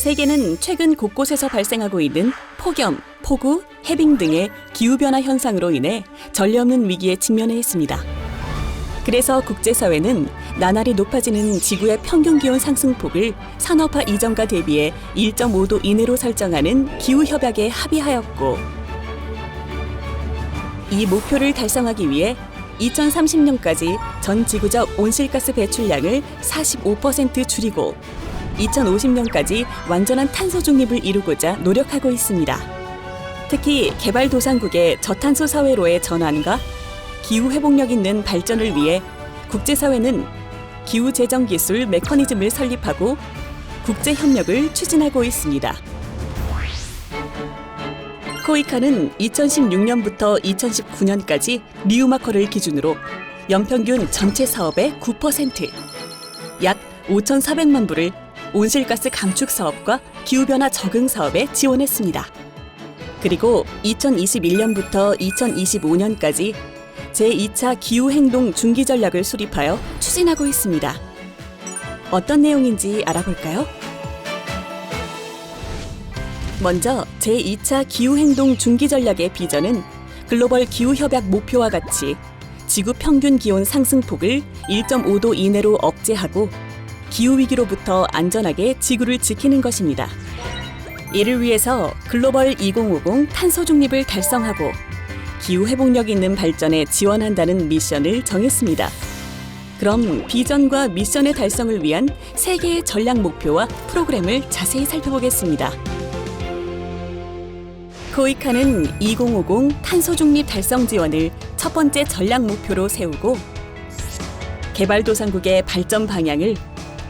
세계는 최근 곳곳에서 발생하고 있는 폭염, 폭우, 해빙 등의 기후변화 현상으로 인해 전례 없는 위기에 직면해 있습니다. 그래서 국제사회는 나날이 높아지는 지구의 평균 기온 상승폭을 산업화 이전과 대비해 1.5도 이내로 설정하는 기후협약에 합의하였고 이 목표를 달성하기 위해 2030년까지 전 지구적 온실가스 배출량을 45% 줄이고 2050년까지 완전한 탄소 중립을 이루고자 노력하고 있습니다. 특히 개발도상국의 저탄소 사회로의 전환과 기후 회복력 있는 발전을 위해 국제사회는 기후 재정 기술 메커니즘을 설립하고 국제 협력을 추진하고 있습니다. 코이카는 2016년부터 2019년까지 리우마커를 기준으로 연평균 전체 사업의 9%, 약 5,400만 불을 온실가스 감축 사업과 기후변화 적응 사업에 지원했습니다. 그리고 2021년부터 2025년까지 제2차 기후행동 중기 전략을 수립하여 추진하고 있습니다. 어떤 내용인지 알아볼까요? 먼저 제2차 기후행동 중기 전략의 비전은 글로벌 기후협약 목표와 같이 지구 평균 기온 상승폭을 1.5도 이내로 억제하고 기후위기로부터 안전하게 지구를 지키는 것입니다. 이를 위해서 글로벌 2050 탄소 중립을 달성하고 기후 회복력 있는 발전에 지원한다는 미션을 정했습니다. 그럼 비전과 미션의 달성을 위한 세 개의 전략 목표와 프로그램을 자세히 살펴보겠습니다. 코이카는 2050 탄소 중립 달성 지원을 첫 번째 전략 목표로 세우고 개발도상국의 발전 방향을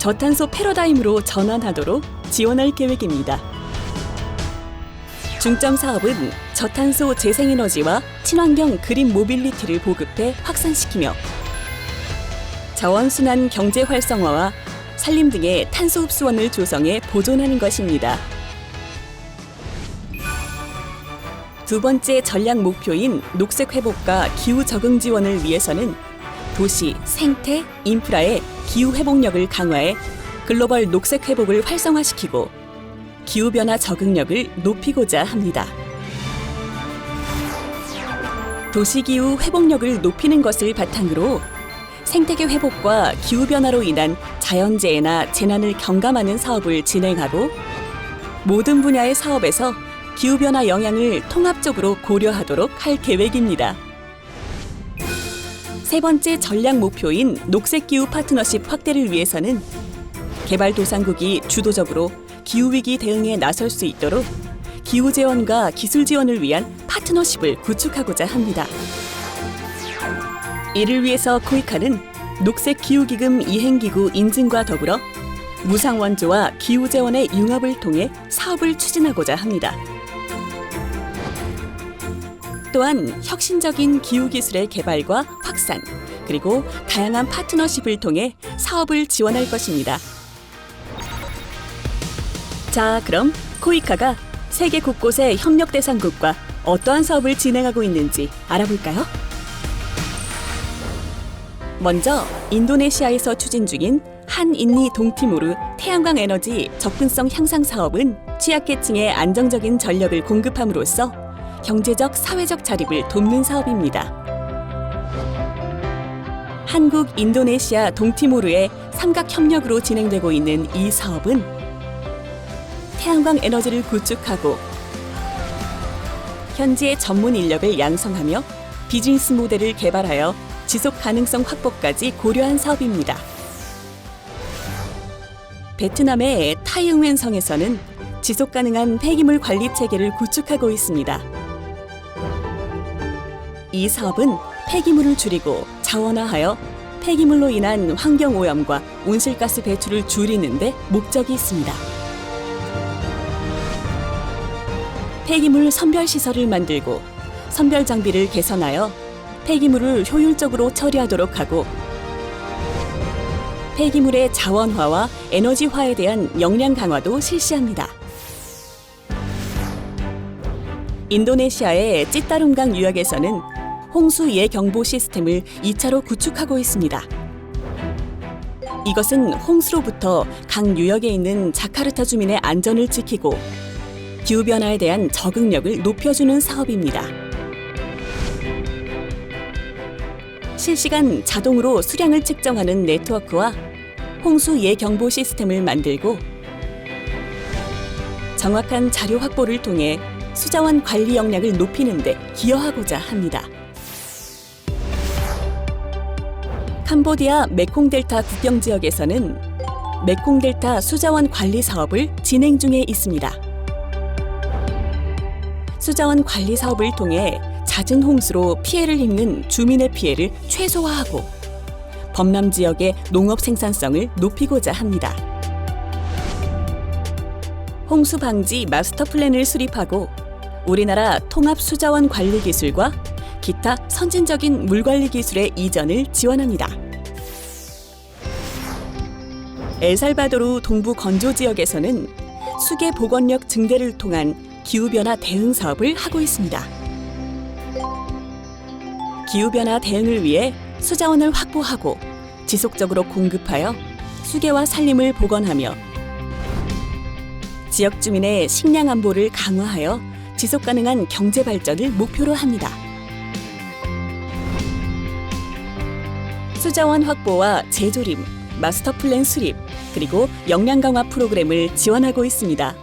저탄소 패러다임으로 전환하도록 지원할 계획입니다. 중점 사업은 저탄소 재생에너지와 친환경 그린 모빌리티를 보급해 확산시키며 자원순환 경제 활성화와 산림 등의 탄소 흡수원을 조성해 보존하는 것입니다. 두 번째 전략 목표인 녹색 회복과 기후 적응 지원을 위해서는 도시, 생태, 인프라의 기후 회복력을 강화해 글로벌 녹색 회복을 활성화시키고 기후 변화 적응력을 높이고자 합니다. 도시 기후 회복력을 높이는 것을 바탕으로 생태계 회복과 기후 변화로 인한 자연재해나 재난을 경감하는 사업을 진행하고 모든 분야의 사업에서 기후 변화 영향을 통합적으로 고려하도록 할 계획입니다. 세 번째 전략 목표인 녹색 기후 파트너십 확대를 위해서는 개발도상국이 주도적으로 기후 위기 대응에 나설 수 있도록 기후 재원과 기술 지원을 위한 파트너십을 구축하고자 합니다. 이를 위해서 코이카는 녹색 기후 기금 이행 기구 인증과 더불어 무상 원조와 기후 재원의 융합을 통해 사업을 추진하고자 합니다. 또한 혁신적인 기후 기술의 개발과 확산, 그리고 다양한 파트너십을 통해 사업을 지원할 것입니다. 자, 그럼 코이카가 세계 곳곳의 협력 대상국과 어떠한 사업을 진행하고 있는지 알아볼까요? 먼저 인도네시아에서 추진 중인 한인니 동티모르 태양광 에너지 접근성 향상 사업은 취약계층에 안정적인 전력을 공급함으로써 경제적 사회적 자립을 돕는 사업입니다. 한국, 인도네시아, 동티모르의 삼각 협력으로 진행되고 있는 이 사업은 태양광 에너지를 구축하고 현지의 전문 인력을 양성하며 비즈니스 모델을 개발하여 지속 가능성 확보까지 고려한 사업입니다. 베트남의 타이응웬성에서는 지속 가능한 폐기물 관리 체계를 구축하고 있습니다. 이 사업은 폐기물을 줄이고 자원화하여 폐기물로 인한 환경 오염과 온실가스 배출을 줄이는 데 목적이 있습니다. 폐기물 선별 시설을 만들고 선별 장비를 개선하여 폐기물을 효율적으로 처리하도록 하고 폐기물의 자원화와 에너지화에 대한 역량 강화도 실시합니다. 인도네시아의 찌따룸강 유역에서는 홍수 예 경보 시스템을 2차로 구축하고 있습니다. 이것은 홍수로부터 강 유역에 있는 자카르타 주민의 안전을 지키고 기후 변화에 대한 적응력을 높여주는 사업입니다. 실시간 자동으로 수량을 측정하는 네트워크와 홍수 예경보 시스템을 만들고 정확한 자료 확보를 통해 수자원 관리 역량을 높이는 데 기여하고자 합니다. 캄보디아 메콩델타 국경 지역에서는 메콩델타 수자원 관리 사업을 진행 중에 있습니다. 수자원 관리 사업을 통해 잦은 홍수로 피해를 입는 주민의 피해를 최소화하고 범람 지역의 농업 생산성을 높이고자 합니다. 홍수 방지 마스터 플랜을 수립하고 우리나라 통합 수자원 관리 기술과 기타 선진적인 물 관리 기술의 이전을 지원합니다. 엘살바도르 동부 건조 지역에서는 수계 복원력 증대를 통한 기후 변화 대응 사업을 하고 있습니다. 기후 변화 대응을 위해 수자원을 확보하고 지속적으로 공급하여 수계와 산림을 복원하며 지역 주민의 식량 안보를 강화하여 지속 가능한 경제 발전을 목표로 합니다. 수자원 확보와 재조림, 마스터 플랜 수립, 그리고 역량 강화 프로그램을 지원하고 있습니다.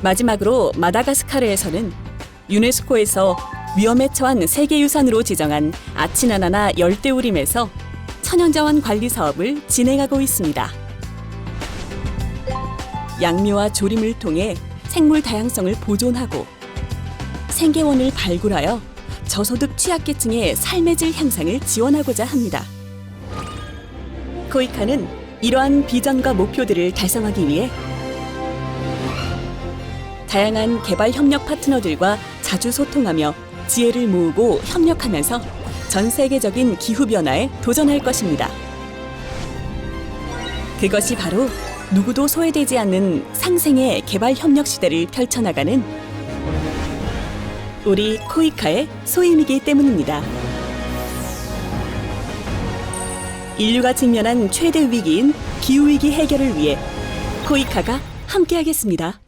마지막으로 마다가스카르에서는 유네스코에서 위험에 처한 세계유산으로 지정한 아치나나나 열대우림에서 천연자원 관리 사업을 진행하고 있습니다. 양미와 조림을 통해 생물 다양성을 보존하고 생계원을 발굴하여 저소득 취약계층의 삶의 질 향상을 지원하고자 합니다. 코이카는 이러한 비전과 목표들을 달성하기 위해 다양한 개발 협력 파트너들과 자주 소통하며 지혜를 모으고 협력하면서 전 세계적인 기후 변화에 도전할 것입니다. 그것이 바로 누구도 소외되지 않는 상생의 개발 협력 시대를 펼쳐나가는 우리 코이카의 소임이기 때문입니다. 인류가 직면한 최대 위기인 기후 위기 해결을 위해 코이카가 함께하겠습니다.